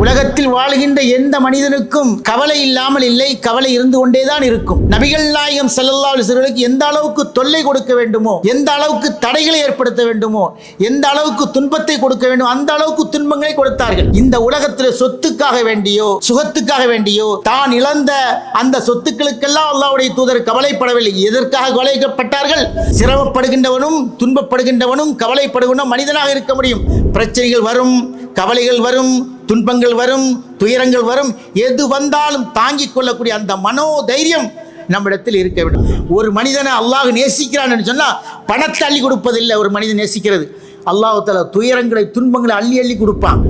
உலகத்தில் வாழ்கின்ற எந்த மனிதனுக்கும் கவலை இல்லாமல் இல்லை கவலை இருந்து கொண்டேதான் இருக்கும். நபிகள் நாயகம் ஸல்லல்லாஹு அலைஹி எந்த அளவுக்கு தொல்லை கொடுக்க வேண்டுமோ எந்த அளவுக்கு தடைகளை ஏற்படுத்த வேண்டுமோ எந்த அளவுக்கு துன்பத்தை கொடுக்க வேண்டும் அந்த அளவுக்கு துன்பங்களை கொடுத்தார்கள். இந்த உலகத்தில் சொத்துக்காக வேண்டியோ சுகத்துக்காக வேண்டியோ தான் இழந்த அந்த சொத்துக்களுக்கெல்லாம் அல்லாவுடைய தூதர் கவலைப்படவில்லை. எதற்காக கவலைப்பட்டார்கள்? சிரமப்படுகின்றவனும் துன்பப்படுகின்றவனும் கவலைப்படுகின்ற மனிதனாக இருக்க முடியும். பிரச்சனைகள் வரும் கவலைகள் வரும் துன்பங்கள் வரும் துயரங்கள் வரும். எது வந்தாலும் தாங்கிக் கொள்ளக்கூடிய அந்த மனோதைரியம் நம்மிடத்தில் இருக்க வேண்டும். ஒரு மனிதனை அல்லாஹ் நேசிக்கிறான்னு சொன்னால் பணத்தை அள்ளி கொடுப்பதில்லை ஒரு மனிதன் நேசிக்கிறது. அல்லாஹால துயரங்களை துன்பங்களை அள்ளி அள்ளி கொடுப்பான்.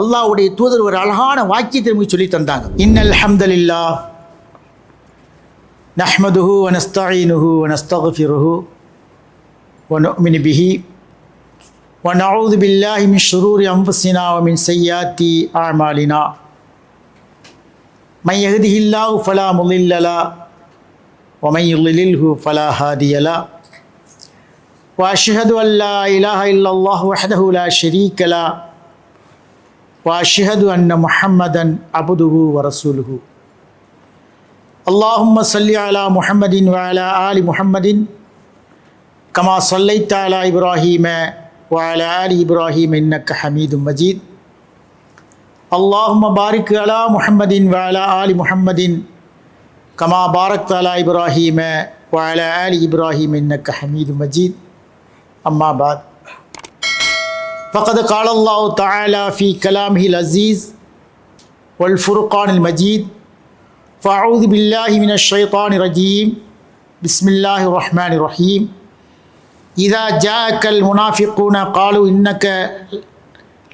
அல்லாஹுடைய தூதர் ஒரு அழகான வாக்கியத்தை நமக்கு சொல்லி தந்தாங்க. இன்னல் ஹம்தலில்லா நஹ்மதுஹு வனஸ்தாயினுஹு வனஸ்தஃபிருஹு ஒன் மினி பிஹி ونعوذ بالله من شرور أنفسنا ومن سيئات أعمالنا. من يهده الله فلا مضل له ومن يضلله فلا هادي له. وأشهد أن لا إله إلا الله وحده لا شريك له وأشهد أن محمدا عبده ورسوله. اللهم صل على محمد وعلى آل محمد كما صليت على إبراهيم وعلى آل إبراهيم إنك حميد مجيد. اللهم بارك على محمد وعلى آل محمد كما باركت على إبراهيم وعلى آل إبراهيم إنك حميد مجيد. أما بعد. فقد قال الله تعالى في كلامه العزيز والفرقان المجيد فأعوذ بالله من الشيطان الرجيم. بسم الله الرحمن الرحيم. இதா ஜா கல் முனாஃபிகூன காலு இன்னக்க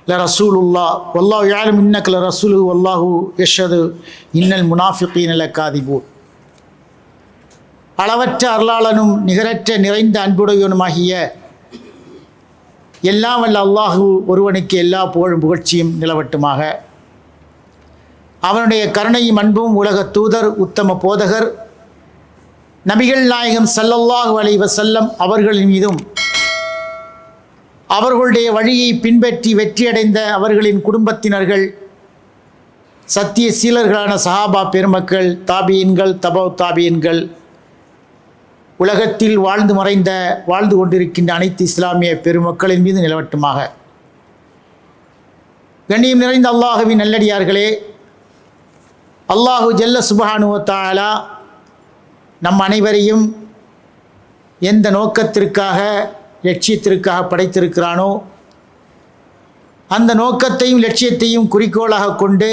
ல ரசூலுல்லா வல்லாஹு யாலும் இன்னக்க ரசூலு வல்லாஹு யஷது இன்னல் முனாஃபிகீன் ல காதிபூர் அளவற்ற அருளாளனும் நிகரற்ற நிறைந்த அன்புடையவனுமாகிய எல்லாம் வல்ல அல்லாஹு ஒருவனுக்கு எல்லா புகழும் புகழ்ச்சியும் நிலவட்டுமாக அவனுடைய கருணையும் அன்பும் உலக தூதர் உத்தம போதகர் நபிகள் நாயகம் சல்லல்லாஹு அலை வசல்லம் அவர்களின் மீதும் அவர்களுடைய வழியை பின்பற்றி வெற்றியடைந்த அவர்களின் குடும்பத்தினர்கள் சத்திய சீலர்களான சஹாபா பெருமக்கள் தாபியன்கள் தபோ தாபியன்கள் உலகத்தில் வாழ்ந்து மறைந்த வாழ்ந்து கொண்டிருக்கின்ற அனைத்து இஸ்லாமிய பெருமக்களின் மீது நிலவட்டுமாக. கண்ணியம் நிறைந்த அல்லாஹுவின் நல்லடியார்களே அல்லாஹு ஜல்ல சுபஹானுவ நம் அனைவரையும் எந்த நோக்கத்திற்காக லட்சியத்திற்காக படைத்திருக்கிறானோ அந்த நோக்கத்தையும் லட்சியத்தையும் குறிக்கோளாக கொண்டு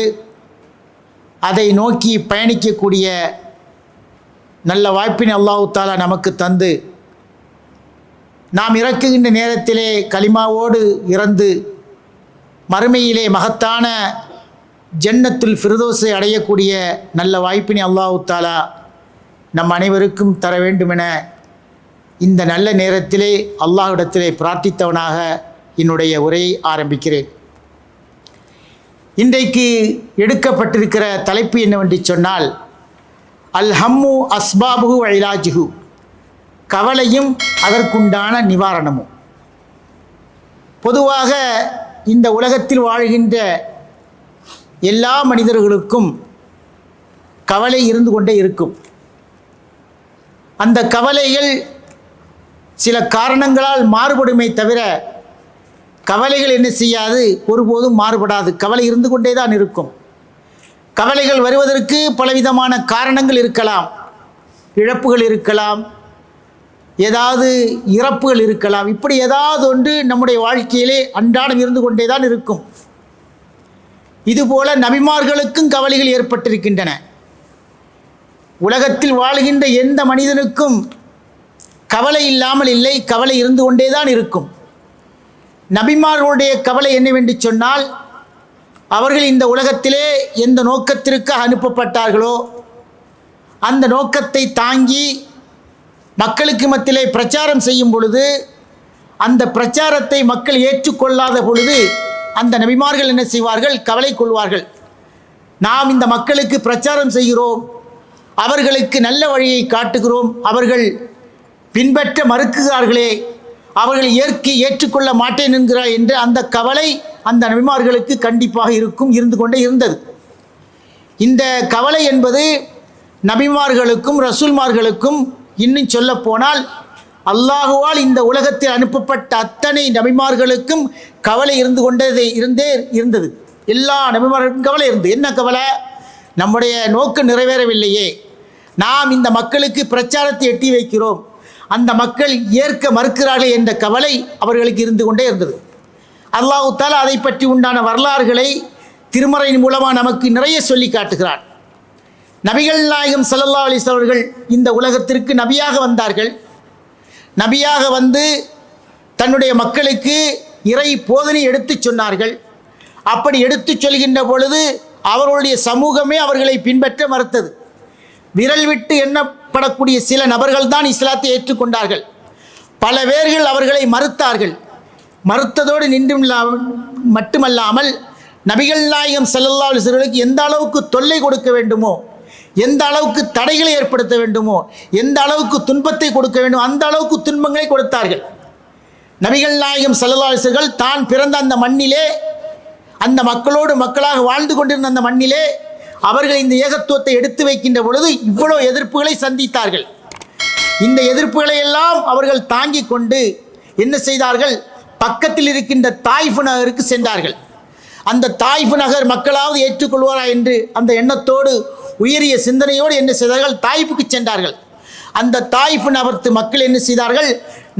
அதை நோக்கி பயணிக்கக்கூடிய நல்ல வாய்ப்பினை அல்லாஹு தாலா நமக்கு தந்து நாம் இறக்குகின்ற நேரத்திலே களிமாவோடு இறந்து மறுமையிலே மகத்தான ஜன்னத்துல் ஃபிரதோஸை அடையக்கூடிய நல்ல வாய்ப்பினை அல்லாஹு தாலா நம் அனைவருக்கும் தர வேண்டுமென இந்த நல்ல நேரத்திலே அல்லாஹ்விடத்திலே பிரார்த்தித்தவனாக என்னுடைய உரையை ஆரம்பிக்கிறேன். இன்றைக்கு எடுக்கப்பட்டிருக்கிற தலைப்பு என்னவென்று சொன்னால் அல் ஹம்மு அஸ்பாபு ஐலாஜுகு கவலையும் அதற்குண்டான நிவாரணமும். பொதுவாக இந்த உலகத்தில் வாழ்கின்ற எல்லா மனிதர்களுக்கும் கவலை இருந்து கொண்டே இருக்கும். அந்த கவலைகள் சில காரணங்களால் மாறுபடுமே தவிர கவலைகள் என்ன செய்யாது? ஒருபோதும் மாறுபடாது. கவலை இருந்து கொண்டே தான் இருக்கும். கவலைகள் வருவதற்கு பலவிதமான காரணங்கள் இருக்கலாம். இழப்புகள் இருக்கலாம். ஏதாவது இறப்புகள் இருக்கலாம். இப்படி ஏதாவது ஒன்று நம்முடைய வாழ்க்கையிலே அன்றாடம் இருந்து கொண்டே தான் இருக்கும். இதுபோல நபிமார்களுக்கும் கவலைகள் ஏற்பட்டிருக்கின்றன. உலகத்தில் வாழ்கின்ற எந்த மனிதனுக்கும் கவலை இல்லாமல் இல்லை கவலை இருந்து கொண்டே தான் இருக்கும். நபிமார்களுடைய கவலை என்னவென்று சொன்னால் அவர்கள் இந்த உலகத்திலே எந்த நோக்கத்திற்காக அனுப்பப்பட்டார்களோ அந்த நோக்கத்தை தாங்கி மக்களுக்கு மத்தியிலே பிரச்சாரம் செய்யும் பொழுது அந்த பிரச்சாரத்தை மக்கள் ஏற்றுக்கொள்ளாத பொழுது அந்த நபிமார்கள் என்ன செய்வார்கள்? கவலை கொள்வார்கள். நாம் இந்த மக்களுக்கு பிரச்சாரம் செய்கிறோம். அவர்களுக்கு நல்ல வழியை காட்டுகிறோம். அவர்கள் பின்பற்ற மறுக்கிறார்களே. அவர்கள் ஏற்க ஏற்றுக்கொள்ள மாட்டேன் என்கிறார் என்று அந்த கவலை அந்த நபிமார்களுக்கு கண்டிப்பாக இருக்கும் இருந்து கொண்டே இருந்தது. இந்த கவலை என்பது நபிமார்களுக்கும் ரசூல்மார்களுக்கும் இன்னும் சொல்ல போனால் அல்லாஹுவால் இந்த உலகத்தில் அனுப்பப்பட்ட அத்தனை நபிமார்களுக்கும் கவலை இருந்து கொண்டதே இருந்தே இருந்தது. எல்லா நபிமார்களுக்கும் கவலை இருந்தது. என்ன கவலை? நம்முடைய நோக்கம் நிறைவேறவில்லையே. நாம் இந்த மக்களுக்கு பிரச்சாரத்தை எட்டி வைக்கிறோம். அந்த மக்கள் ஏற்க மறுக்கிறார்களே என்ற கவலை அவர்களுக்கு இருந்து கொண்டே இருந்தது. அல்லாஹுத்தால் அதை பற்றி உண்டான வரலாறுகளை திருமறையின் மூலமாக நமக்கு நிறைய சொல்லி காட்டுகிறார் நபிகள் நாயகம் சல்லல்லா அலிஸ் அவர்கள் இந்த உலகத்திற்கு நபியாக வந்தார்கள். நபியாக வந்து தன்னுடைய மக்களுக்கு இறை போதனை எடுத்துச் சொன்னார்கள். அப்படி எடுத்துச் சொல்கின்ற பொழுது அவர்களுடைய சமூகமே அவர்களை பின்பற்ற மறுத்தது. விரல் விட்டு எண்ணப்படக்கூடிய சில நபர்கள் தான் இஸ்லாத்தை ஏற்றுக்கொண்டார்கள். பல பேர்கள் அவர்களை மறுத்தார்கள். மறுத்ததோடு நின்று மட்டுமல்லாமல் நபிகள் நாயகம் செல்லல்லா அலைஹி எந்த அளவுக்கு தொல்லை கொடுக்க வேண்டுமோ எந்த அளவுக்கு தடைகளை ஏற்படுத்த வேண்டுமோ எந்த அளவுக்கு துன்பத்தை கொடுக்க வேண்டும் அந்த அளவுக்கு துன்பங்களை கொடுத்தார்கள். நபிகள் நாயகம் ஸல்லல்லாஹு தான் பிறந்த அந்த மண்ணிலே அந்த மக்களோடு மக்களாக வாழ்ந்து கொண்டிருந்த அந்த மண்ணிலே அவர்கள் இந்த ஏகத்துவத்தை எடுத்து வைக்கின்ற பொழுது இவ்வளோ எதிர்ப்புகளை சந்தித்தார்கள். இந்த எதிர்ப்புகளை எல்லாம் அவர்கள் தாங்கிக் கொண்டு என்ன செய்தார்கள்? பக்கத்தில் இருக்கின்ற தாய்ஃபு நகருக்கு சென்றார்கள். அந்த தாய்ஃபு நகர் மக்களாவது ஏற்றுக்கொள்வாரா என்று அந்த எண்ணத்தோடு உயரிய சிந்தனையோடு என்ன செய்தார்கள்? தாய்ப்புக்கு சென்றார்கள். அந்த தாய்ஃபு நகர்த்து மக்கள் என்ன செய்தார்கள்?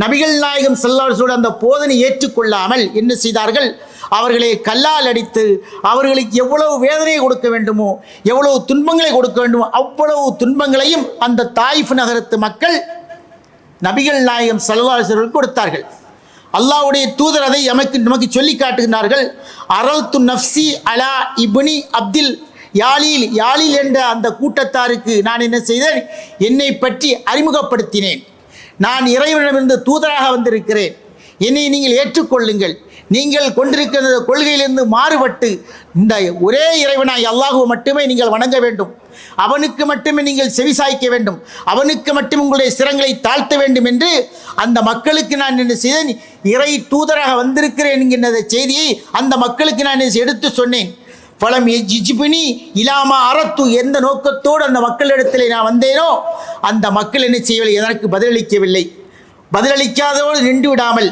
நபிகள் நாயகம் செல்லாசோடு அந்த போதனை ஏற்றுக்கொள்ளாமல் என்ன செய்தார்கள்? அவர்களை கல்லால் அடித்து அவர்களுக்கு எவ்வளவு வேதனையை கொடுக்க வேண்டுமோ எவ்வளவு துன்பங்களை கொடுக்க வேண்டுமோ அவ்வளவு துன்பங்களையும் அந்த தாயிஃப் நகரத்து மக்கள் நபிகள் நாயகம் சல்லாசர்களுக்கு கொடுத்தார்கள். அல்லாஹ்வுடைய தூதர் அதை எமக்கு நமக்கு சொல்லி காட்டுகிறார்கள் அரல்து நஃப்சி அலா இப்னி அப்தில் யாழில் யாழில் என்ற அந்த கூட்டத்தாருக்கு நான் என்ன செய்தேன்? என்னை பற்றி அறிமுகப்படுத்தினேன். நான் இறைவனிடமிருந்து தூதராக வந்திருக்கிறேன். என்னை நீங்கள் ஏற்றுக்கொள்ளுங்கள். நீங்கள் கொண்டிருக்கிற கொள்கையிலிருந்து மாறுபட்டு இந்த ஒரே இறைவனாய் அல்லாஹுவை மட்டுமே நீங்கள் வணங்க வேண்டும். அவனுக்கு மட்டுமே நீங்கள் செவிசாய்க்க வேண்டும். அவனுக்கு மட்டும் உங்களுடைய சிரங்களை தாழ்த்த வேண்டும் என்று அந்த மக்களுக்கு நான் என்ன செய்தேன். இறை தூதராக வந்திருக்கிறேன் என்கின்ற செய்தியை அந்த மக்களுக்கு நான் எடுத்து சொன்னேன். பலம் எஜிபினி இலாமா அறத்து எந்த நோக்கத்தோடு அந்த மக்களிடத்தில் நான் வந்தேனோ அந்த மக்கள் என்ன செய்யவில்லை எனக்கு பதிலளிக்கவில்லை. பதிலளிக்காதோடு நின்று விடாமல்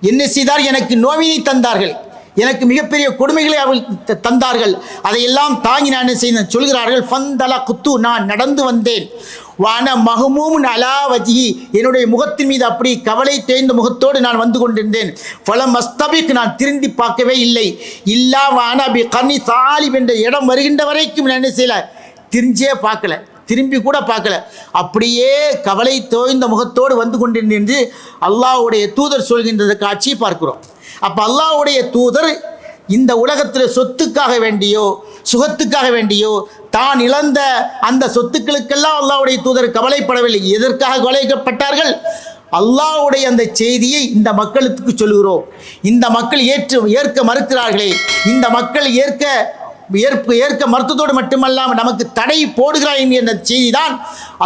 என்ன செய்தார்? எனக்கு நோவினை தந்தார்கள். எனக்கு மிகப்பெரிய கொடுமைகளை அவள் த- தந்தார்கள். அதையெல்லாம் தாங்கி நான் என்ன செய்தேன்? சொல்கிறார்கள் ஃபந்தலா குத்து நான் நடந்து வந்தேன். வான மகமும் அலாவஜி என்னுடைய முகத்தின் மீது அப்படி கவலை தேய்ந்த முகத்தோடு நான் வந்து கொண்டிருந்தேன். பலம் மஸ்தபிக் நான் திரும்பி பார்க்கவே இல்லை. இல்லா வான பி கனி சாலிப் என்ற இடம் வருகின்ற வரைக்கும் நான் என்ன செய்யல திரிஞ்சே பார்க்கல. திரும்பி கூட பார்க்கல. அப்படியே கவலை தோய்ந்த முகத்தோடு வந்து கொண்டிருந்தேன் அல்லாவுடைய தூதர் சொல்கின்ற காட்சியை பார்க்கிறோம். அப்போ அல்லாவுடைய தூதர் இந்த உலகத்தில் சொத்துக்காக வேண்டியோ சுகத்துக்காக வேண்டியோ தான் இழந்த அந்த சொத்துக்களுக்கெல்லாம் அல்லாவுடைய தூதர் கவலைப்படவில்லை. எதற்காக கவலைப்பட்டார்கள்? அல்லாவுடைய அந்த செய்தியை இந்த மக்களுக்கு சொல்லுகிறோம். இந்த மக்கள் ஏற்று ஏற்க மறுக்கிறார்களே. இந்த மக்கள் ஏற்க ஏற்பு ஏற்க மறுத்ததோடு மட்டுமல்லாமல் நமக்கு தடை போடுகிறாய் என்ற செய்தி தான்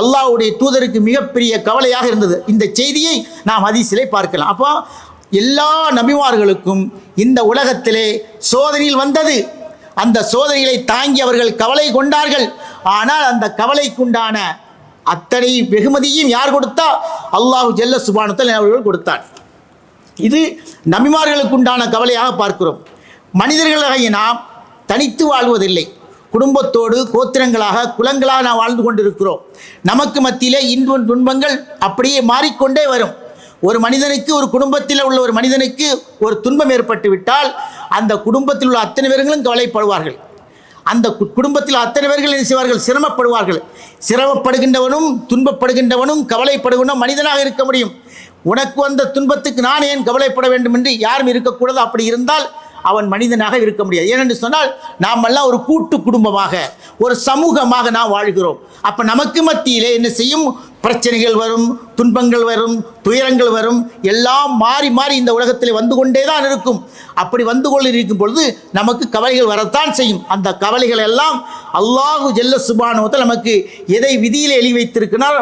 அல்லாவுடைய தூதருக்கு மிகப்பெரிய கவலையாக இருந்தது. இந்த செய்தியை நாம் அதிசிலை பார்க்கலாம். அப்போ எல்லா நபிமார்களுக்கும் இந்த உலகத்திலே சோதனையில் வந்தது. அந்த சோதனைகளை தாங்கி அவர்கள் கவலை கொண்டார்கள். ஆனால் அந்த கவலைக்குண்டான அத்தனை வெகுமதியும் யார் கொடுத்தா? அல்லாஹ் ஜெல்ல சுபானத்தில் அவர்கள் கொடுத்தார். இது நபிமார்களுக்குண்டான கவலையாக பார்க்கிறோம். மனிதர்களாகிய நாம் தனித்து வாழ்வதில்லை. குடும்பத்தோடு கோத்திரங்களாக குலங்களாக நாம் வாழ்ந்து கொண்டிருக்கிறோம். நமக்கு மத்தியிலே இன்பம் துன்பங்கள் அப்படியே மாறிக்கொண்டே வரும். ஒரு மனிதனுக்கு ஒரு குடும்பத்தில் உள்ள ஒரு மனிதனுக்கு ஒரு துன்பம் ஏற்பட்டு விட்டால் அந்த குடும்பத்தில் உள்ள அத்தனை பேர்களும் கவலைப்படுவார்கள். அந்த கு- குடும்பத்தில் அத்தனை பேர்கள் என்ன செய்வார்கள்? சிரமப்படுவார்கள். சிரமப்படுகின்றவனும் துன்பப்படுகின்றவனும் கவலைப்படுகின்ற மனிதனாக இருக்க முடியும். உனக்கு வந்த துன்பத்துக்கு நான் ஏன் கவலைப்பட வேண்டும் என்று யாரும் இருக்கக்கூடாது. அப்படி இருந்தால் அவன் மனிதனாக இருக்க முடியாது. ஏனென்று சொன்னால் நாமெல்லாம் ஒரு கூட்டு குடும்பமாக ஒரு சமூகமாக நாம் வாழ்கிறோம். அப்போ நமக்கு மத்தியிலே என்ன செய்யும்? பிரச்சனைகள் வரும் துன்பங்கள் வரும் துயரங்கள் வரும் எல்லாம் மாறி மாறி இந்த உலகத்தில் வந்து கொண்டே தான் இருக்கும். அப்படி வந்து கொண்டு இருக்கும் பொழுது நமக்கு கவலைகள் வரத்தான் செய்யும். அந்த கவலைகள் எல்லாம் அல்லாஹு ஜெல்ல சுபானுவத்தில் நமக்கு எதை விதியில் எழுதி வைத்திருக்கிறார்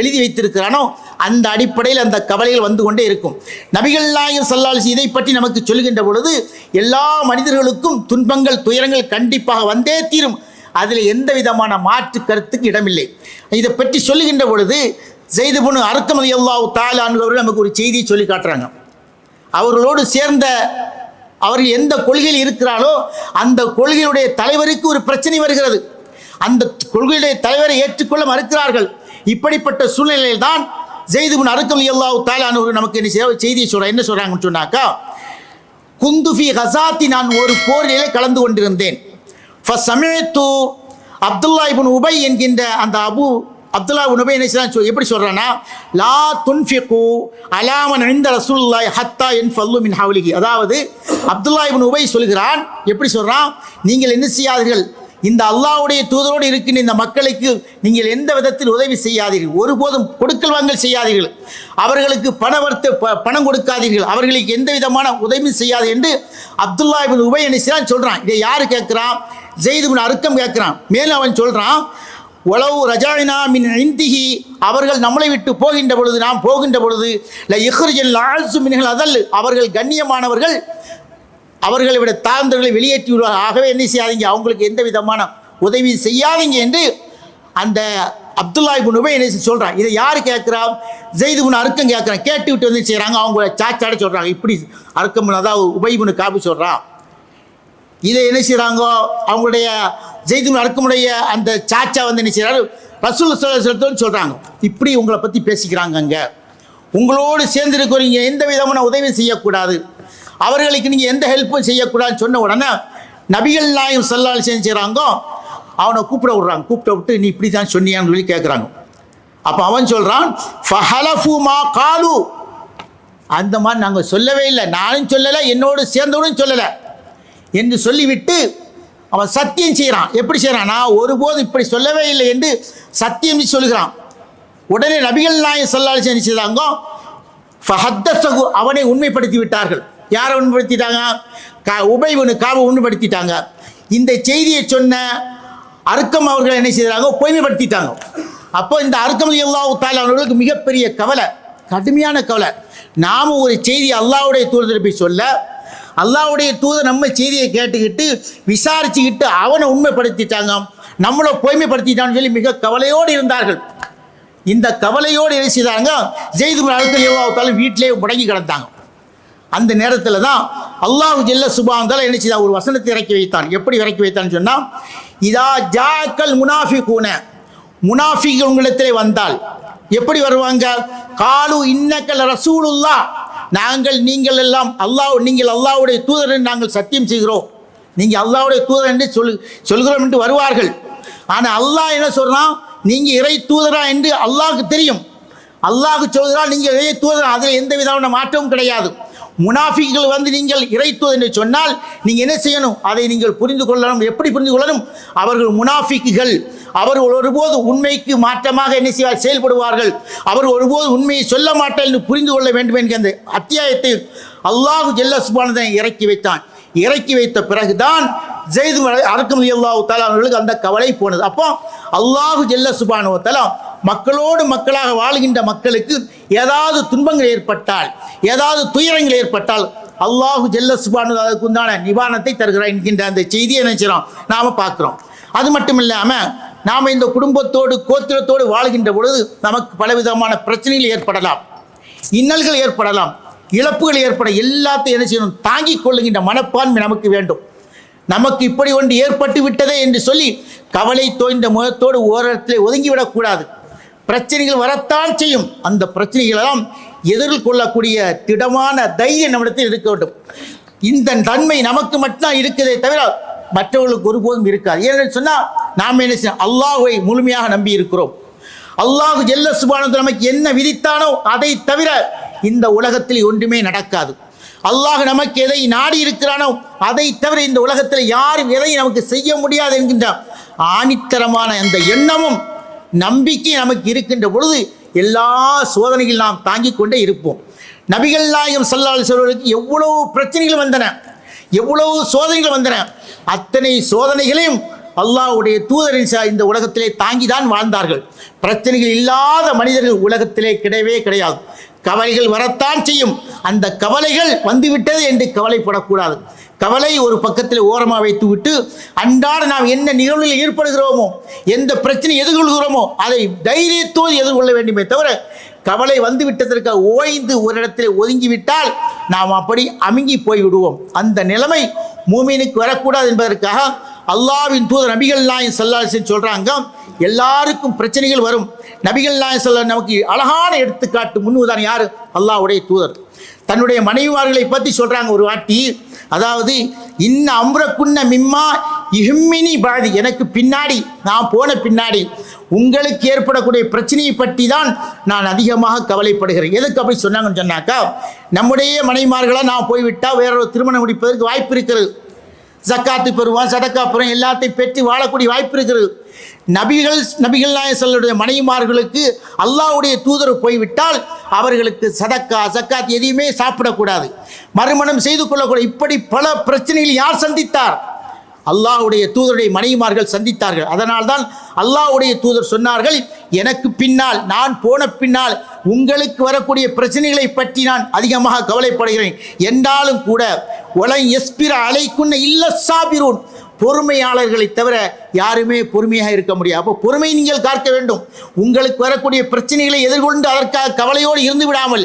எழுதி வைத்திருக்கிறானோ அந்த அடிப்படையில் அந்த கவலைகள் வந்து கொண்டே இருக்கும். நபிகள் நாயகம் சல்லாலிசி இதை பற்றி நமக்கு சொல்லுகின்ற பொழுது எல்லா மனிதர்களுக்கும் துன்பங்கள் துயரங்கள் கண்டிப்பாக வந்தே தீரும். அதில் எந்த விதமான மாற்று கருத்துக்கு இடமில்லை. இதை பற்றி சொல்லுகின்ற பொழுது செய்து பொண்ணு அறுக்கம் அலி அல்லாஹ் தாலான்வர்கள் நமக்கு ஒரு செய்தியை சொல்லி காட்டுறாங்க. அவர்களோடு சேர்ந்த அவர்கள் எந்த கொள்கையில் இருக்கிறாரோ அந்த கொள்கையுடைய தலைவருக்கு ஒரு பிரச்சனை வருகிறது. அந்த கொள்கையுடைய தலைவரை ஏற்றுக்கொள்ள மறுக்கிறார்கள். இப்படிப்பட்ட சூழ்நிலையில் தான் ஜெய்துபின் அறுக்கம் எல்லா தாலானவர்கள் நமக்கு என்ன செய்தியை சொல்ற என்ன சொல்றாங்கன்னு சொன்னாக்கா குந்துஃபி ஹசாத்தி நான் ஒரு போரிலே கலந்து கொண்டிருந்தேன். ஃபசமித்து அப்துல்லா இபுன் உபை என்கின்ற அந்த அபு அப்துல்லா இபுன் உபை என்ன சொல் எப்படி சொல்கிறேன்னா லா துன்ஃபிகு அலாமன் அணிந்த ரசூல்லாய் ஹத்தா என் ஃபல்லு மின் ஹவுலிகி அதாவது அப்துல்லா இபுன் உபை சொல்கிறான் எப்படி சொல்கிறான் நீங்கள் என்ன செய்யாதீர்கள் இந்த அல்லாஹ்வுடைய தூதரோடு இருக்கின்ற இந்த மக்களுக்கு நீங்கள் எந்த விதத்தில் உதவி செய்யாதீர்கள். ஒருபோதும் கொடுக்கல் வாங்கல் செய்யாதீர்கள். அவர்களுக்கு பணவர்த்த ப- பணம் கொடுக்காதீர்கள். அவர்களுக்கு எந்த விதமான உதவி செய்யாது என்று அப்துல்லா இபின் உபை அனிஸ்லான் சொல்கிறான் இதை யார் கேட்குறான்? ஜெயிது அறுக்கம் கேட்குறான். மேலும் அவன் சொல்கிறான் உளவு ரஜாயினா மின் இந்திகி அவர்கள் நம்மளை விட்டு போகின்ற பொழுது நாம் போகின்ற பொழுது ல இஹ்ரிஜல் ஆல்சு மின்கள் அதல். அவர்கள் கண்ணியமானவர்கள் அவர்களை விட தாழ்ந்தவர்களை வெளியேற்றி ஆகவே என்ன செய்யாதீங்க? அவங்களுக்கு எந்த விதமான உதவி செய்யாதீங்க என்று அந்த அப்துல்லா இப்னு என்ன சொல்கிறான் இதை யார் கேட்குறா ஜெயிது குண அறுக்கம் கேட்குறான் கேட்டு விட்டு வந்து செய்கிறாங்க அவங்க சாச்சாட சொல்கிறாங்க இப்படி அறுக்கம் அதாவது உபைபுனு காப்பி சொல்கிறான் இதை என்ன செய்கிறாங்கோ அவங்களுடைய ஜெய்துன் அறுக்கமுடைய அந்த சாச்சா வந்து என்ன செய்கிறாரு ரசூல் செலுத்தோன்னு சொல்கிறாங்க இப்படி உங்களை பற்றி பேசிக்கிறாங்க அங்கே. உங்களோடு சேர்ந்துருக்கிறீங்க எந்த விதமான உதவி செய்யக்கூடாது. அவர்களுக்கு நீங்கள் எந்த ஹெல்ப்பும் செய்யக்கூடாதுன்னு சொன்ன உடனே நபிகள் நாயம் சல்லால் செஞ்சுறாங்க அவனை கூப்பிட விடுறாங்க. கூப்பிட விட்டு நீ இப்படி தான் சொன்னியான்னு சொல்லி கேட்குறாங்க அப்போ அவன் சொல்கிறான் ஃபஹலஃபுமா காலு. அந்த மாதிரி நாங்கள் சொல்லவே இல்லை. நானும் சொல்லலை என்னோடு சேர்ந்தவனும் சொல்லலை. என்று சொல்லிவிட்டு அவன் சத்தியம் செய்கிறான் எப்படி செய்கிறான் நான் ஒருபோதும் இப்படி சொல்லவே இல்லை என்று சத்தியம் சொல்லுகிறான். உடனே நபிகள் நாயம் சொல்லால் செய்தாங்க ஃபஹத்தசகு அவனை உண்மைப்படுத்தி விட்டார்கள். யாரை உண்மைப்படுத்திட்டாங்க? கா உபைவனு காவை உண்மைப்படுத்திட்டாங்க. இந்த செய்தியை சொன்ன அருக்கம் அவர்கள் என்ன செய்தாங்க? பொய்மைப்படுத்திட்டாங்க. அப்போ இந்த அருக்கம் அல்லாஹ் தாலா அவர்களுக்கு மிகப்பெரிய கவலை கடுமையான கவலை. நாம் ஒரு செய்தி அல்லாவுடைய தூதர் போய் சொல்ல அல்லாவுடைய தூதர் நம்ம செய்தியை கேட்டுக்கிட்டு விசாரிச்சுக்கிட்டு அவனை உண்மைப்படுத்திட்டாங்க. நம்மளை பொய்மைப்படுத்திட்டான்னு சொல்லி மிக கவலையோடு இருந்தார்கள். இந்த கவலையோடு என்ன செய்தாங்க? ஜெய்து அழுத்தம் வீட்டிலே முடங்கி கிடந்தாங்க. அந்த நேரத்தில் தான் அல்லாஹ் ஜெல்ல சுபாந்தால் என்ன செய்தான் ஒரு வசனத்தை இறக்கி வைத்தான். எப்படி இறக்கி வைத்தான்னு சொன்னால் இதா ஜாக்கல் முனாஃபி கூன முனாஃபிகள் உங்களிடத்திலே வந்தால் எப்படி வருவாங்க? காலு இன்னக்கல் ரசூலுல்லா நாங்கள் நீங்கள் எல்லாம் அல்லாஹ் நீங்கள் அல்லாவுடைய தூதர் என்று நாங்கள் சத்தியம் செய்கிறோம். நீங்கள் அல்லாவுடைய தூதர் என்று சொல் சொல்கிறோம் என்று வருவார்கள். ஆனால் அல்லாஹ் என்ன சொல்கிறான் நீங்கள் இறை தூதரா என்று அல்லாஹ்க்கு தெரியும். அல்லாஹுக்கு சொல்கிறா நீங்கள் இறை தூதரா அதில் எந்த விதமான மாற்றமும் கிடையாது. முனாஃபிகள் வந்து நீங்கள் இறை என்று சொன்னால் நீங்கள் என்ன செய்யணும்? அதை நீங்கள் புரிந்து கொள்ளணும். எப்படி புரிந்து கொள்ளணும்? அவர்கள் முனாஃபிக்குகள். அவர்கள் ஒருபோது உண்மைக்கு மாற்றமாக என்ன செய்வார் செயல்படுவார்கள். அவர் ஒருபோது உண்மையை சொல்ல மாட்டார் என்று புரிந்து கொள்ள வேண்டும் என்கிற அந்த அத்தியாயத்தை அல்லாஹு ஜெல்ல சுபானதனை இறக்கி வைத்தான். இறக்கி வைத்த பிறகுதான் ஜெய்து அடக்கம் அல்லாஹு தாலா அவர்களுக்கு அந்த கவலை போனது. அப்போ அல்லாஹு ஜெல்ல சுபானுவத்தலாம் மக்களோடு மக்களாக வாழ்கின்ற மக்களுக்கு ஏதாவது துன்பங்கள் ஏற்பட்டால் ஏதாவது துயரங்கள் ஏற்பட்டால் அல்லாஹு ஜெல்ல சுபானு அதுக்கு உண்டான நிவாரணத்தை தருகிறார் என்கின்ற அந்த செய்தியை நினைச்சிடும் நாம் பார்க்குறோம். அது மட்டும் இல்லாமல் நாம் இந்த குடும்பத்தோடு கோத்திரத்தோடு வாழ்கின்ற பொழுது நமக்கு பலவிதமான பிரச்சனைகள் ஏற்படலாம். இன்னல்கள் ஏற்படலாம். இழப்புகள் ஏற்பட எல்லாத்தையும் என்ன செய்யணும்? தாங்கிக் கொள்ளுகின்ற மனப்பான்மை நமக்கு வேண்டும். நமக்கு இப்படி ஒன்று ஏற்பட்டு விட்டதே என்று சொல்லி கவலை தோய்ந்த முகத்தோடு ஓரிடத்தில் ஒதுங்கிவிடக்கூடாது பிரச்சனைகள் வரத்தான் செய்யும். அந்த பிரச்சனைகளெல்லாம் எதிர்கொள்ளக்கூடிய திடமான தைரியம் நம்மிடத்தில் இருக்க வேண்டும். இந்த தன்மை நமக்கு மட்டும்தான் இருக்குதே தவிர மற்றவர்களுக்கு ஒருபோதும் இருக்காது. ஏன்னு சொன்னால் நாம் என்ன செய்யணும்? அல்லாஹுவை முழுமையாக நம்பி இருக்கிறோம். அல்லாஹ் ஜெல்ல சுபானது நமக்கு என்ன விதித்தானோ அதை தவிர இந்த உலகத்தில் ஒன்றுமே நடக்காது. அல்லாஹ் நமக்கு எதை நாடி இருக்கிறானோ அதை தவிர இந்த உலகத்தில் யாரும் எதை நமக்கு செய்ய முடியாது என்கின்ற ஆணித்தரமான அந்த எண்ணமும் நம்பிக்கை நமக்கு இருக்கின்ற பொழுது எல்லா சோதனைகள் நாம் தாங்கிக் கொண்டே இருப்போம். நபிகள் நாயகம் சல்லால் சொல்வதற்கு எவ்வளவு பிரச்சனைகள் வந்தன எவ்வளவு சோதனைகள் வந்தன. அத்தனை சோதனைகளையும் அல்லாவுடைய தூதரின் ச- இந்த உலகத்திலே தாங்கி தான் வாழ்ந்தார்கள். பிரச்சனைகள் இல்லாத மனிதர்கள் உலகத்திலே கிடையவே கிடையாது. கவலைகள் வரத்தான் செய்யும். அந்த கவலைகள் வந்துவிட்டது என்று கவலைப்படக்கூடாது. கவலை ஒரு பக்கத்தில் ஓரமாக வைத்து விட்டு அன்றாட நாம் என்ன நிகழ்வில் ஈடுபடுகிறோமோ எந்த பிரச்சனை எதிர்கொள்கிறோமோ அதை தைரியத்தோடு எதிர்கொள்ள வேண்டுமே தவிர கவலை வந்து விட்டதற்காக ஓய்ந்து ஒரு இடத்தில் ஒதுங்கிவிட்டால் நாம் அப்படி அமுங்கி போய் விடுவோம் அந்த நிலைமை மூமினுக்கு வரக்கூடாது என்பதற்காக அல்லாவின் தூதர் நபிகள் நாயன் சல்லாசன் சொல்கிறாங்க எல்லாருக்கும் பிரச்சனைகள் வரும். நபிகள் நாயன் சொல்ல நமக்கு அழகான எடுத்துக்காட்டு முன் உதாரணம் யார்? அல்லாவுடைய தூதர். தன்னுடைய மனைவிவார்களை பற்றி சொல்கிறாங்க ஒரு வாட்டி. அதாவது இன்ன அம்ரக்குன்ன மிம்மா இஹிம்மினி பாதி. எனக்கு பின்னாடி நான் போன பின்னாடி உங்களுக்கு ஏற்படக்கூடிய பிரச்சனையை பற்றி தான் நான் அதிகமாக கவலைப்படுகிறேன். எதுக்கு அப்படி சொன்னாங்கன்னு சொன்னாக்கா நம்முடைய மனைவிமார்களாக நான் போய்விட்டால் வேற ஒரு திருமணம் முடிப்பதற்கு வாய்ப்பு இருக்கிறது. ஜக்காத்து பெறுவான் சதக்கா பெறுவான் எல்லாத்தையும் பெற்று வாழக்கூடிய வாய்ப்பு இருக்கிறது. நபிகள் நபிகள் நாயசல்லுடைய மனைவிமார்களுக்கு அல்லாவுடைய தூதர் போய்விட்டால் அவர்களுக்கு சதக்கா சக்காத் எதையுமே சாப்பிடக்கூடாது. மறுமணம் செய்து கொள்ளக்கூடாது. இப்படி பல பிரச்சனைகள் யார் சந்தித்தார்? அல்லாஹுடைய தூதருடைய மனைவிமார்கள் சந்தித்தார்கள். அதனால்தான் அல்லாஹுடைய தூதர் சொன்னார்கள் எனக்கு பின்னால் நான் போன பின்னால் உங்களுக்கு வரக்கூடிய பிரச்சனைகளை பற்றி நான் அதிகமாக கவலைப்படுகிறேன். என்றாலும் கூட ஒலை எஸ்பிர அலைக்குன்ன இல்ல சாபிரூன். பொறுமையாளர்களை தவிர யாருமே பொறுமையாக இருக்க முடியாது. அப்போ பொறுமை நீங்கள் காக்க வேண்டும். உங்களுக்கு வரக்கூடிய பிரச்சனைகளை எதிர்கொண்டு அதற்காக கவலையோடு இருந்து விடாமல்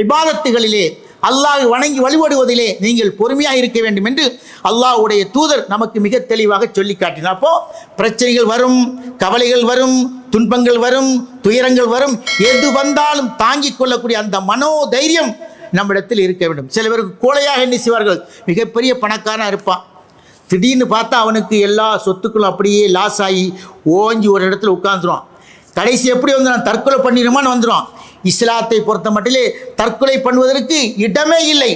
விவாதத்துகளிலே அல்லாஹ் வணங்கி வழிபடுவதிலே நீங்கள் பொறுமையாக இருக்க வேண்டும் என்று அல்லாஹ்வுடைய தூதர் நமக்கு மிக தெளிவாக சொல்லி காட்டினார். அப்போ பிரச்சனைகள் வரும் கவலைகள் வரும் துன்பங்கள் வரும் துயரங்கள் வரும். எது வந்தாலும் தாங்கிக் கொள்ளக்கூடிய அந்த மனோ தைரியம் நம்மிடத்தில் இருக்க வேண்டும். சில பேருக்கு கோழையாக என்ன செய்வார்கள் மிகப்பெரிய பணக்காரன் இருப்பான். திடீர்னு பார்த்தா அவனுக்கு எல்லா சொத்துக்களும் அப்படியே லாஸ் ஆகி ஓஞ்சி ஒரு இடத்துல உட்காந்துருவான் கடைசி எப்படி வந்து நான் தற்கொலை பண்ணிடுமான்னு வந்துடும் இஸ்லாத்தை பொறுத்த மட்டிலே தற்கொலை பண்ணுவதற்கு இடமே இல்லை.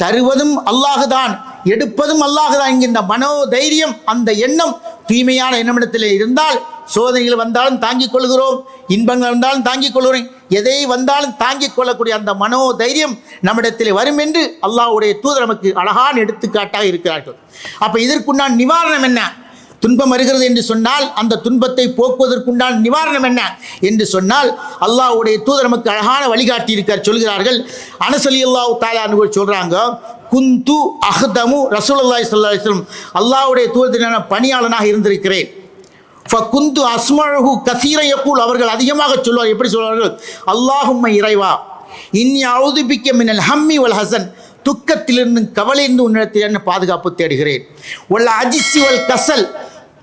தருவதும் அல்லாஹுதான் எடுப்பதும் அல்லாஹுதான் என்கின்ற மனோ தைரியம் அந்த எண்ணம் தூய்மையான எண்ணமிடத்தில் இருந்தால் சோதனைகள் வந்தாலும் தாங்கிக் கொள்கிறோம் இன்பங்கள் வந்தாலும் தாங்கிக் கொள்கிறோம் எதை வந்தாலும் தாங்கிக் கொள்ளக்கூடிய அந்த மனோ தைரியம் நம்மிடத்தில் வரும் என்று அல்லாஹ்வுடைய தூதர் நமக்கு அழகான எடுத்துக்காட்டாக இருக்கிறார்கள். அப்போ இதற்குண்டான நிவாரணம் என்ன? துன்பம் வருகிறது என்று சொன்னால் அந்த துன்பத்தை போக்குவதற்குண்டான நிவாரணம் என்ன என்று சொன்னால் அல்லாஹ்வுடைய தூதர் நமக்கு அழகான வழிகாட்டி இருக்கார் சொல்கிறார்கள் அனசலி அல்லாஹ் தாலான்னு சொல்கிறாங்க குந்து அஹ்தமு ரசூலுல்லாஹி அல்லாஹ் அலைஹி வஸல்லம் பணியாளனாக இருந்திருக்கிறேன். ஃபகுந்து அஸ்மழகு கசீர யக்கூல் அவர்கள் அதிகமாக சொல்வார் எப்படி சொல்வார்கள்? அல்லாஹும்ம இறைவா இன்னி அவுதுபிக்க மின்னல் ஹம்மி வல் ஹசன் துக்கத்திலிருந்து கவலைந்து உன்னிடத்தில் என்ன பாதுகாப்பு தேடுகிறேன். உள்ள அஜிசி வல் கசல்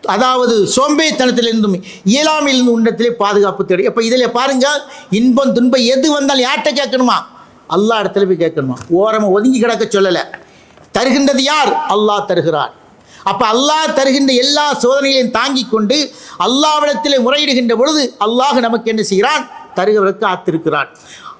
அதாவது சோம்பேத்தனத்திலிருந்தும் இயலாமையிலிருந்து உன்னிடத்திலே பாதுகாப்பு தேடும் இப்போ இதில் பாருங்க இன்பம் துன்பம் எது வந்தாலும் யார்கிட்ட கேட்கணுமா? அல்லாஹ் இடத்துல போய் கேட்கணுமா? ஓரமாக ஒதுங்கி கிடக்க சொல்லலை. தருகின்றது யார்? அல்லாஹ் தருகிறார் அப்போ அல்லாஹ் தருகின்ற எல்லா சோதனைகளையும் தாங்கி கொண்டு அல்லாவிடத்தில் முறையிடுகின்ற பொழுது அல்லாஹ் நமக்கு என்ன செய்கிறான்? தருகிறவருக்கு காத்திருக்கிறான்.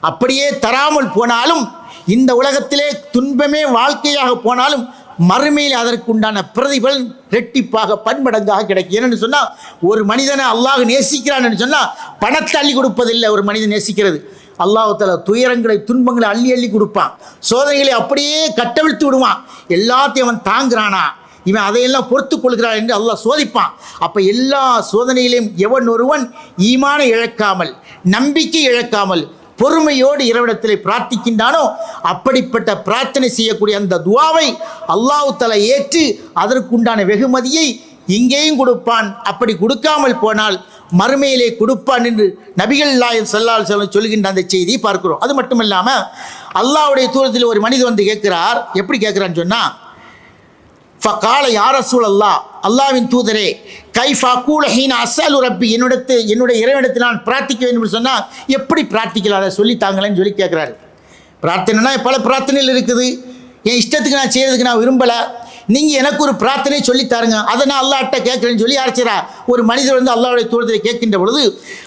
அப்படியே தராமல் போனாலும் இந்த உலகத்திலே துன்பமே வாழ்க்கையாக போனாலும் மறுமையில் அதற்குண்டான பிரதிபலன் ரெட்டிப்பாக பன்மடங்காக கிடைக்கும். என்னென்னு சொன்னால் ஒரு மனிதனை அல்லாஹ் நேசிக்கிறான்னு சொன்னால் பணத்தை அள்ளி கொடுப்பதில்லை ஒரு மனிதன் நேசிக்கிறது. அல்லாஹால துயரங்களை துன்பங்களை அள்ளி அள்ளி கொடுப்பான். சோதனைகளை அப்படியே கட்டவிழ்த்து விடுவான். எல்லாத்தையும் அவன் தாங்குறானா? இவன் அதையெல்லாம் பொறுத்து கொள்கிறான் என்று அல்லாஹ் சோதிப்பான். அப்போ எல்லா சோதனையிலையும் எவன் ஒருவன் ஈமான இழக்காமல் நம்பிக்கை இழக்காமல் பொறுமையோடு இறைவிடத்தில் பிரார்த்திக்கின்றானோ அப்படிப்பட்ட பிரார்த்தனை செய்யக்கூடிய அந்த துவாவை அல்லாஹு தலை ஏற்று அதற்குண்டான வெகுமதியை இங்கேயும் கொடுப்பான். அப்படி கொடுக்காமல் போனால் மறுமையிலே கொடுப்பான் என்று நபிகள் நாயகம் செல்லால் செல்ல சொல்கின்ற அந்த செய்தியை பார்க்கிறோம். அது மட்டும் இல்லாமல் அல்லாஹ்வுடைய தூரத்தில் ஒரு மனிதன் வந்து கேட்கிறார். எப்படி கேட்குறான்னு சொன்னால் ஃபகால யார சூழல்லா அல்லாவின் தூதரே கைஃபா கூலஹீன் அசலு ரப்பி என்னிடத்து என்னுடைய இறைவனிடத்தில் நான் பிரார்த்திக்க வேண்டும் என்று சொன்னால் எப்படி பிரார்த்திக்கலாம்? அதை சொல்லி தாங்களேன்னு சொல்லி கேட்குறாரு. பிரார்த்தனைனா பல பிரார்த்தனைகள் இருக்குது. என் இஷ்டத்துக்கு நான் செய்கிறதுக்கு நான் விரும்பலை. நீங்கள் எனக்கு ஒரு பிரார்த்தனை சொல்லித்தாருங்க அதை நான் அல்லாட்ட கேட்குறேன்னு சொல்லி அரைச்சிரா ஒரு மனிதர் வந்து அல்லாஹ்வுடைய தூதரை கேட்கின்ற பொழுது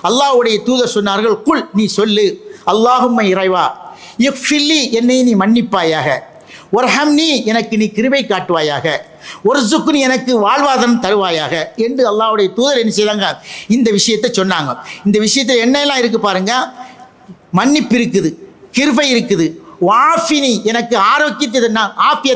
அல்லாஹ்வுடைய தூதர் சொன்னார்கள் குல் நீ சொல்லு. அல்லாஹும்ம இறைவா. இஃபில்லி என்னை நீ மன்னிப்பாயாக. ஒரு ஹம்னி எனக்கு நீ கிருபை காட்டுவாயாக. ஒரு சுக்குனி எனக்கு வாழ்வாதாரம் தருவாயாக என்று அல்லாவுடைய தூதர் என்ன செய்தாங்க? இந்த விஷயத்தை சொன்னாங்க. இந்த விஷயத்தில் என்னெல்லாம் இருக்குது பாருங்க? மன்னிப்பு இருக்குது கிருபை இருக்குது வாஃபினி எனக்கு ஆரோக்கியத்தை தந்தா,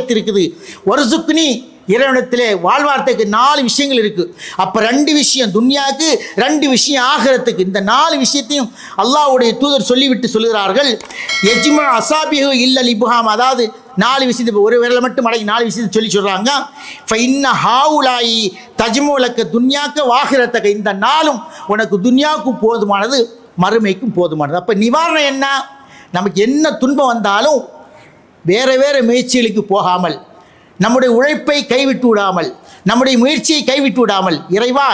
இருக்குது. ஒரு சுக்குனி இறைவனத்திலே வாழ்வார்த்தைக்கு நாலு விஷயங்கள் இருக்குது அப்போ ரெண்டு விஷயம் துன்யாவுக்கு ரெண்டு விஷயம் ஆகிறதுக்கு இந்த நாலு விஷயத்தையும் அல்லாஹ்வுடைய தூதர் சொல்லிவிட்டு சொல்லுகிறார்கள். எஜ்மா அசாபியோ இல்லல் இபுஹாம். அதாவது நாலு விஷயத்தை ஒரு விரலை மட்டும் அடங்கி நாலு விஷயத்தை சொல்லி சொல்கிறாங்க இப்போ இன்ன ஹாவுலாயி தஜ்மூலக்க துன்யாக்க வாகிறத்தக்க இந்த நாளும் உனக்கு துன்யாவுக்கும் போதுமானது மறுமைக்கும் போதுமானது. அப்போ நிவாரணம் என்ன? நமக்கு என்ன துன்பம் வந்தாலும் வேறு வேறு முயற்சிகளுக்கு போகாமல் நம்முடைய உழைப்பை கைவிட்டு விடாமல் நம்முடைய முயற்சியை கைவிட்டு விடாமல் இறைவா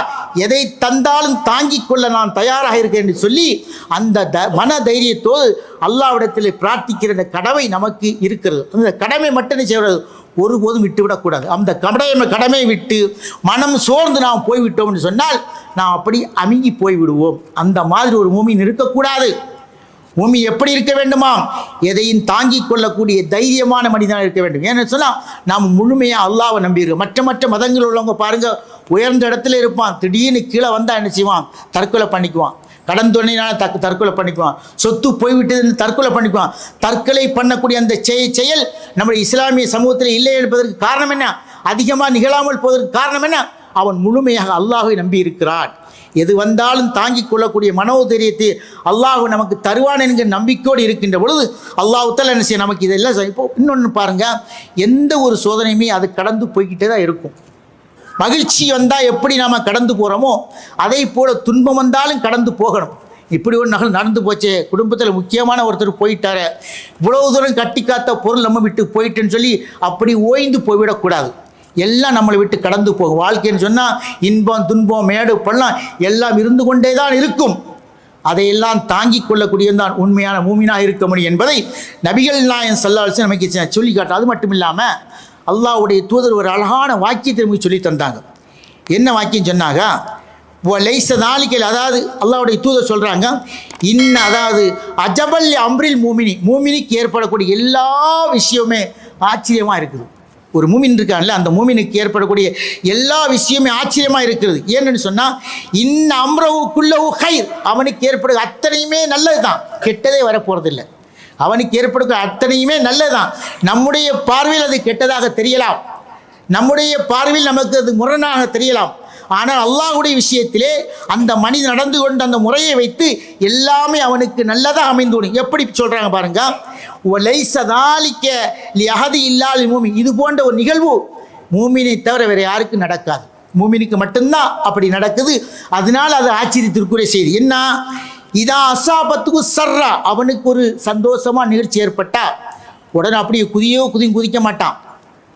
எதை தந்தாலும் தாங்கிக் கொள்ள நான் தயாராக இருக்கேன் என்று சொல்லி அந்த த மன தைரியத்தோடு அல்லாவிடத்தில் பிரார்த்திக்கிற அந்த கடமை நமக்கு இருக்கிறது. அந்த கடமை மட்டும் என்ன செய்வது ஒருபோதும் விட்டுவிடக்கூடாது அந்த கடமை கடமையை விட்டு மனம் சோர்ந்து நாம் போய்விட்டோம்னு சொன்னால் நாம் அப்படி அமுங்கி போய்விடுவோம். அந்த மாதிரி ஒரு மூமின் இருக்கக்கூடாது. பூமி எப்படி இருக்க வேண்டுமாம்? எதையும் தாங்கிக் கொள்ளக்கூடிய தைரியமான மனிதனாக இருக்க வேண்டும். ஏன்னு சொன்னால் நாம் முழுமையாக அல்லாவை நம்பியிருக்கோம். மற்ற மற்ற மதங்கள் உள்ளவங்க பாருங்கள் உயர்ந்த இடத்துல இருப்பான். திடீர்னு கீழே வந்தால் என்ன செய்வான்? தற்கொலை பண்ணிக்குவான். கடன் தொழிலான தக் தற்கொலை பண்ணிக்குவான். சொத்து போய்விட்டதுன்னு தற்கொலை பண்ணிக்குவான். தற்கொலை பண்ணக்கூடிய அந்த செய- செயல் நம்முடைய இஸ்லாமிய சமூகத்தில் இல்லை என்பதற்கு காரணம் என்ன? அதிகமாக நிகழாமல் போவதற்கு காரணம் என்ன? அவன் முழுமையாக அல்லாஹை நம்பி இருக்கிறான் எது வந்தாலும் தாங்கிக் கொள்ளக்கூடிய மனோதைரியத்தை அல்லாஹ் நமக்கு தருவான் என்கிற நம்பிக்கையோடு இருக்கின்ற பொழுது அல்லாஹுத்தால் என்ன செய்ய நமக்கு இதெல்லாம் இப்போ இன்னொன்று பாருங்கள் எந்த ஒரு சோதனையுமே அது கடந்து போய்கிட்டே தான் இருக்கும். மகிழ்ச்சி வந்தால் எப்படி நாம் கடந்து போகிறோமோ அதே போல் துன்பம் வந்தாலும் கடந்து போகணும். இப்படி ஒரு நகல் நடந்து போச்சே குடும்பத்தில் முக்கியமான ஒருத்தர் போயிட்டார் இவ்வளவு தூரம் கட்டி காத்த பொருள் நம்ம விட்டு போயிட்டுன்னு சொல்லி அப்படி ஓய்ந்து போய்விடக்கூடாது. எல்லாம் நம்மளை விட்டு கடந்து போகும். வாழ்க்கைன்னு சொன்னால் இன்பம் துன்பம் மேடு பள்ளம் எல்லாம் இருந்து கொண்டே தான் இருக்கும். அதையெல்லாம் தாங்கிக் கொள்ளக்கூடியதான் உண்மையான மூமினாக இருக்க முடியும் என்பதை நபிகள் நாயன் சல்லாஹ் நமக்கு சொல்லி காட்டும் அது மட்டும் இல்லாமல் அல்லாஹ்வுடைய தூதர் ஒரு அழகான வாக்கியத்தை நமக்கு சொல்லி தந்தாங்க. என்ன வாக்கியம் சொன்னாங்க? லைச நாளிக்கையில் அதாவது அல்லாஹ்வுடைய தூதர் சொல்கிறாங்க இன்ன அதாவது அஜபல் அம்ரில் மூமினி. மூமினிக்கு ஏற்படக்கூடிய எல்லா விஷயமுமே ஆச்சரியமாக இருக்குது. ஒரு மூமின் இருக்கான்ல அந்த மூமினுக்கு ஏற்படக்கூடிய எல்லா விஷயமே ஆச்சரியமாக இருக்கிறது. ஏன்னு சொன்னால் இன்ன அம்ரவுக்குள்ளவு ஹைர். அவனுக்கு ஏற்படுகிற அத்தனையுமே நல்லது தான் கெட்டதே வரப்போகிறதில்லை அவனுக்கு ஏற்படுகிற அத்தனையுமே நல்லதுதான். நம்முடைய பார்வையில் அது கெட்டதாக தெரியலாம். நம்முடைய பார்வையில் நமக்கு அது முரணாக தெரியலாம். ஆனால் அல்லாஹுடைய விஷயத்திலே அந்த மனிதன் நடந்து கொண்ட அந்த முறையை வைத்து எல்லாமே அவனுக்கு நல்லதாக அமைந்துவிடும் எப்படி சொல்கிறாங்க பாருங்க லைசதாலிக்க லியஹதி இல்லாத மூமி இது போன்ற ஒரு நிகழ்வு மூமினை தவிர வேறு யாருக்கும் நடக்காது. மூமினுக்கு மட்டும்தான் அப்படி நடக்குது. அதனால் அது ஆச்சரியத்திற்குரிய செய்தி. என்ன? இதான் அசாபத்துக்கு சர்ரா. அவனுக்கு ஒரு சந்தோஷமாக நிகழ்ச்சி ஏற்பட்டா உடனே அப்படியே குதியோ குதியும் குதிக்க மாட்டான்.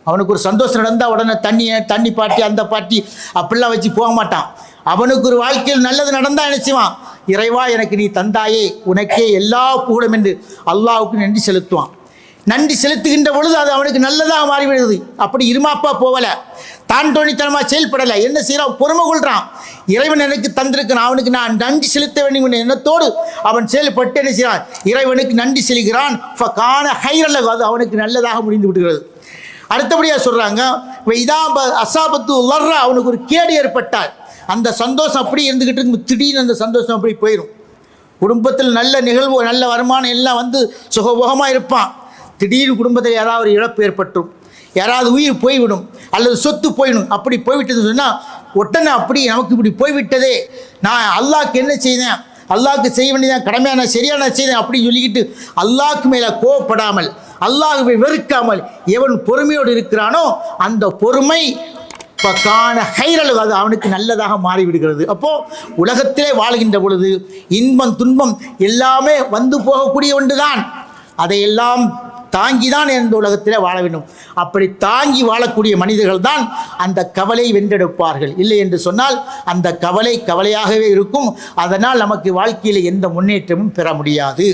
அவனுக்கு ஒரு சந்தோஷம் நடந்தால் உடனே தண்ணியை தண்ணி பாட்டி அந்த பாட்டி அப்படிலாம் வச்சு போக மாட்டான். அவனுக்கு ஒரு வாழ்க்கையில் நல்லது நடந்தால் நினச்சிவான் இறைவா எனக்கு நீ தந்தாயே உனக்கே எல்லா புகழும் என்று அல்லாவுக்கு நன்றி செலுத்துவான். நன்றி செலுத்துகின்ற பொழுது அது அவனுக்கு நல்லதாக மாறிவிடுது. அப்படி இருமாப்பா போகலை. தான் தோணித்தனமாக செயல்படலை. என்ன செய்கிறான் பொறுமை கொள்கிறான் இறைவன் எனக்கு தந்திருக்கிறான். அவனுக்கு நான் நன்றி செலுத்த வேண்டும் எண்ணத்தோடு அவன் செயல்பட்டு என்ன செய்கிறான்? இறைவனுக்கு நன்றி செலுகிறான். காண ஹைரல்ல அது அவனுக்கு நல்லதாக முடிந்து விடுகிறது. அடுத்தபடியாக சொல்கிறாங்க இதா அசாபத்து உலர்ற அவனுக்கு ஒரு கேடு ஏற்பட்டால். அந்த சந்தோஷம் அப்படி இருந்துக்கிட்டு இருக்கும் திடீர்னு அந்த சந்தோஷம் அப்படி போயிடும் குடும்பத்தில் நல்ல நிகழ்வு நல்ல வருமானம் எல்லாம் வந்து சுகபோகமாக இருப்பான். திடீர்னு குடும்பத்தில் யாராவது ஒரு இழப்பு ஏற்பட்டும் யாராவது உயிர் போய்விடும் அல்லது சொத்து போயிடும். அப்படி போய்விட்டதுன்னு சொன்னால் உடனே அப்படி நமக்கு இப்படி போய்விட்டதே. நான் அல்லாஹ்க்கு என்ன செய்தேன்? அல்லாஹ்க்கு செய்ய வேண்டியதான் கடமையான சரியான செய்தேன் அப்படின்னு சொல்லிக்கிட்டு அல்லாஹ்க்கு மேலே கோவப்படாமல் அல்லாஹுவை வெறுக்காமல் எவன் பொறுமையோடு இருக்கிறானோ அந்த பொறுமை காண ஹைரல் அது அவனுக்கு நல்லதாக மாறிவிடுகிறது. அப்போது உலகத்திலே வாழ்கின்ற பொழுது இன்பம் துன்பம் எல்லாமே வந்து போகக்கூடிய ஒன்றுதான். அதையெல்லாம் தாங்கி தான் இந்த உலகத்திலே வாழ வேண்டும். அப்படி தாங்கி வாழக்கூடிய மனிதர்கள் தான் அந்த கவலை வென்றெடுப்பார்கள். இல்லை என்று சொன்னால் அந்த கவலை கவலையாகவே இருக்கும். அதனால் நமக்கு வாழ்க்கையில் எந்த முன்னேற்றமும் பெற முடியாது.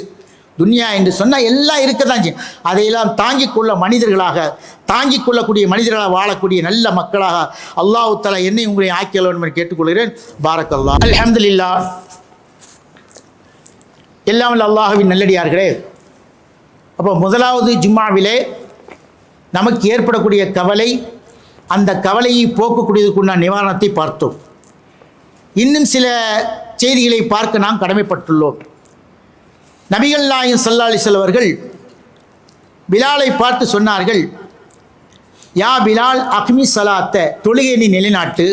துன்யா என்று சொன்னால் எல்லாம் இருக்க தான் செய்யும். அதையெல்லாம் தாங்கிக் கொள்ள மனிதர்களாக தாங்கிக் கொள்ளக்கூடிய மனிதர்களாக வாழக்கூடிய நல்ல மக்களாக அல்லாஹு தலா என்னை உங்களை ஆக்கியல் வேண்டும் என்று கேட்டுக்கொள்கிறேன். பாரக்கல்லா அல்ஹம்துலில்லா. எல்லாம் வல்ல நல்லடியார்களே. அப்போ முதலாவது ஜும்மாவிலே நமக்கு ஏற்படக்கூடிய கவலை அந்த கவலையை போக்கக்கூடியதுக்குண்டான நிவாரணத்தை பார்த்தோம். இன்னும் சில செய்திகளை பார்க்க நாம் கடமைப்பட்டுள்ளோம். நபிகள் நாயன் சல்லாலி செல்வர்கள் பிலாலை பார்த்து சொன்னார்கள் யா பிலால் அக்மி சலாத்த தொழுகை நீ நிலைநாட்டு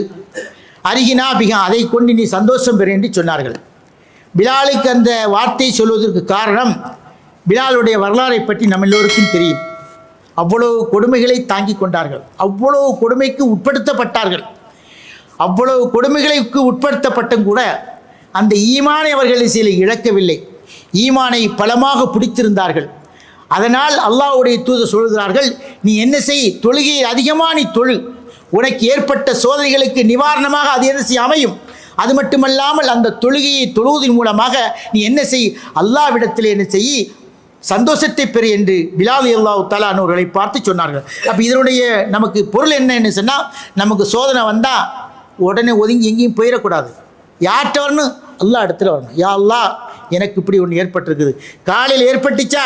அருகினா பிகா அதை கொண்டு நீ சந்தோஷம் பெறு என்று சொன்னார்கள். பிலாலுக்கு அந்த வார்த்தை சொல்வதற்கு காரணம் பிலாலுடைய வரலாறை பற்றி நம்ம எல்லோருக்கும் தெரியும். அவ்வளவு கொடுமைகளை தாங்கிக் கொண்டார்கள். அவ்வளவு கொடுமைக்கு உட்படுத்தப்பட்டார்கள். அவ்வளவு கொடுமைகளுக்கு உட்படுத்தப்பட்டும் கூட அந்த ஈமானை அவர்கள் சில இழக்கவில்லை. ஈமானை பலமாக பிடித்திருந்தார்கள். அதனால் அல்லாஹ்வுடைய தூதர் சொல்கிறார்கள் நீ என்ன செய்? தொழுகையை அதிகமாக நீ தொழு. உனக்கு ஏற்பட்ட சோதனைகளுக்கு நிவாரணமாக அது என்ன செய்ய அமையும். அது மட்டுமல்லாமல் அந்த தொழுகையை தொழுவதன் மூலமாக நீ என்ன செய்? அல்லாவிடத்தில் என்ன செய்? சந்தோஷத்தை பெறு என்று பிலால் அல்லாஹ் தலானவர்களை பார்த்து சொன்னார்கள். அப்போ இதனுடைய நமக்கு பொருள் என்னன்னு சொன்னால் நமக்கு சோதனை வந்தால் உடனே ஒதுங்கி எங்கேயும் போயிடக்கூடாது. யார்கிட்ட வரணும்? அல்லா இடத்துல வரணும். யா அல்லாஹ் எனக்கு இப்படி ஒன்று ஏற்பட்டிருக்குது. காலையில் ஏற்பட்டுச்சா?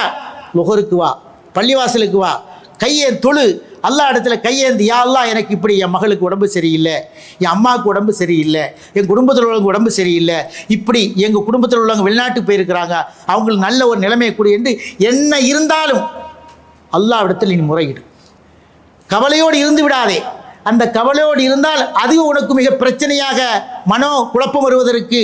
லுகருக்கு வா. பள்ளிவாசலுக்கு வா. கையை தொழு. அல்லா இடத்துல கையேந்து யா அல்லா எனக்கு இப்படி என் மகளுக்கு உடம்பு சரியில்லை. என் அம்மாவுக்கு உடம்பு சரியில்லை. என் குடும்பத்தில் உள்ளவங்க உடம்பு சரியில்லை. இப்படி எங்கள் குடும்பத்தில் உள்ளவங்க வெளிநாட்டுக்கு போயிருக்கிறாங்க. அவங்களுக்கு நல்ல ஒரு நிலைமையை கொடு என்று என்ன இருந்தாலும் அல்லா இடத்துல நீ முறையிடு. கவலையோடு இருந்து விடாதே. அந்த கவலையோடு இருந்தால் அது உனக்கு மிக பிரச்சனையாக மனோ குழப்பம் வருவதற்கு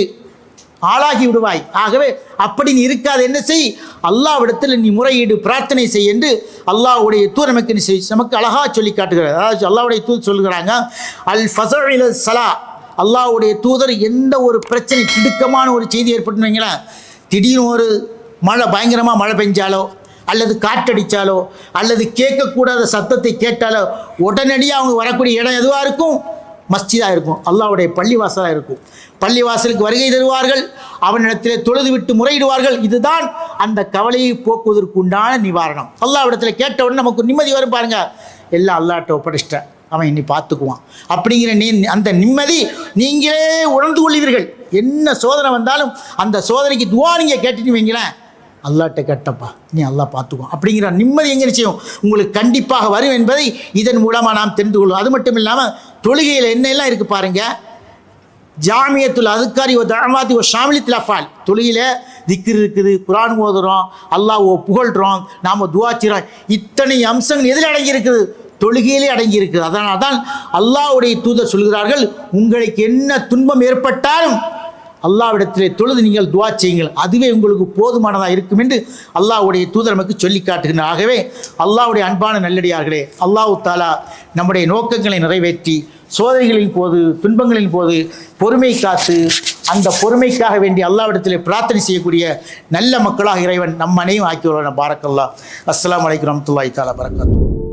ஆளாகி விடுவாய். ஆகவே அப்படி நீ இருக்காது. என்ன செய்? அல்லாவிடத்தில் நீ முறையீடு பிரார்த்தனை செய் என்று அல்லாவுடைய தூர் நமக்கு நீ செய் நமக்கு அழகாக சொல்லி காட்டுகிறார். அதாவது அல்லாவுடைய தூர் சொல்கிறாங்க அல் ஃபசல் சலா அல்லாஹ்வுடைய தூதர் எந்த ஒரு பிரச்சனை திடுக்கமான ஒரு செய்தி ஏற்பட்டுன்னு வைங்களேன். திடீர்னு ஒரு மழை பயங்கரமாக மழை பெஞ்சாலோ அல்லது காற்றடித்தாலோ அல்லது கேட்கக்கூடாத சத்தத்தை கேட்டாலோ உடனடியாக அவங்க வரக்கூடிய இடம் எதுவாக இருக்கும்? மஸ்ஜிதாக இருக்கும் அல்லாவுடைய பள்ளிவாசலாக இருக்கும் பள்ளிவாசலுக்கு வருகை தருவார்கள். அவனிடத்திலே தொழுது விட்டு முறையிடுவார்கள். இதுதான் அந்த கவலையை போக்குவதற்கு உண்டான நிவாரணம் அல்லாவிடத்தில் கேட்ட உடனே நமக்கு நிம்மதி வரும் பாருங்க. எல்லாம் அல்லாட்ட ஒப்படைச்சிட்டேன் அவன் இன்னி பார்த்துக்குவான். அப்படிங்கிற நீ அந்த நிம்மதி நீங்களே உணர்ந்து கொள்வீர்கள். என்ன சோதனை வந்தாலும் அந்த சோதனைக்கு துவா நீங்கள் கேட்டுட்டு வைங்களேன். அல்லாட்ட கேட்டப்பா நீ அல்லா பார்த்துக்குவோம் அப்படிங்கிற நிம்மதி எங்கே நிச்சயம்? உங்களுக்கு கண்டிப்பாக வரும் என்பதை இதன் மூலமாக நாம் தெரிந்து கொள்வோம். அது மட்டும் இல்லாமல் தொழுகையில் என்னெல்லாம் இருக்குது பாருங்கள் ஜாமியத்துல் அதுக்காரி ஒரு தழமாத்தி ஒரு ஷாமிலித்தில் ஃபால் தொழுகையில் திக்ர் இருக்குது குரான் ஓதுறோம் அல்லாஹ் புகழ்கிறோம் நாம் துவாச்சிரோம் இத்தனை அம்சங்கள் எதில் அடங்கியிருக்குது? தொழுகையிலே அடங்கி இருக்குது அதனால் தான் அல்லாஹ்வுடைய தூதர் சொல்கிறார்கள் உங்களுக்கு என்ன துன்பம் ஏற்பட்டாலும் அல்லாவிடத்திலே தொழுது நீங்கள் துவா செய்யுங்கள். அதுவே உங்களுக்கு போதுமானதாக இருக்கும் என்று அல்லாவுடைய தூதர் நமக்கு சொல்லி காட்டுகின்றனர் ஆகவே அல்லாஹ்வுடைய அன்பான நல்லடியார்களே அல்லாஹு தாலா நம்முடைய நோக்கங்களை நிறைவேற்றி சோதனைகளின் போது துன்பங்களின் போது பொறுமை காத்து அந்த பொறுமைக்காக வேண்டி அல்லாவிடத்திலே பிரார்த்தனை செய்யக்கூடிய நல்ல மக்களாக இறைவன் நம் அனைவரும் ஆக்கி வருவான். பாரக்கல்லா அஸ்லாம் வலைக்கம் ரஹ்மத்துல்லாஹி தாலா பரக்காத்து